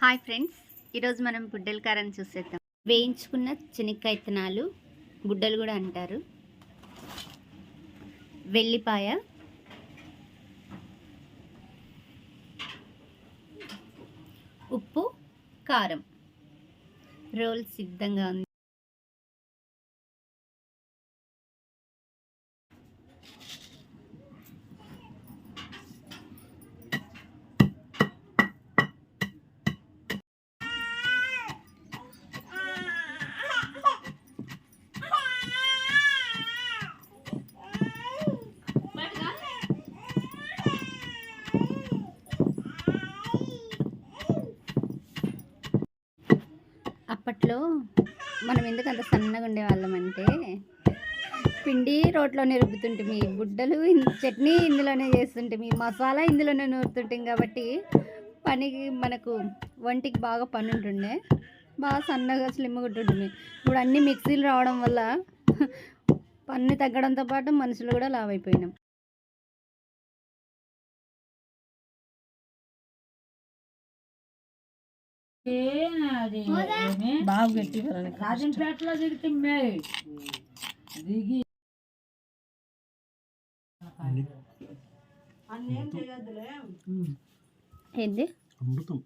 Hi friends ఈరోజు మనం బుడ్డల కారం చూసేద్దాం. వేయించుకున్న శనక్కాయ విత్తనాలు బుడ్డలు కూడా అంటారు. వెల్లిపాయ ఉప్పు కారం. రోల్ సిద్ధంగా ఉంది. అప్పట్లో మనం ఎందుకు అంత సన్నగా ఉండేవాళ్ళం అంటే పిండి రోట్లోనే రుబ్బుతుంటిమి బుడ్డలు చట్నీ ఇందులోనే చేస్తుంటిమి మసాలా ఇందులోనే నూరుతుంటాం కాబట్టి పనికి మనకు వంటికి బాగా పని ఉంటుండే బాగా సన్నగా స్లిమ్గా ఉంటుంటిమి ఇప్పుడు అన్ని మిక్సీలు రావడం వల్ల పన్ను తగ్గడంతో పాటు మనుషులు కూడా లావ్ అయిపోయినాం బాగా గట్టి రాజంపేటలో దిగితే మే. దిగి. ఏంది? అమృతం.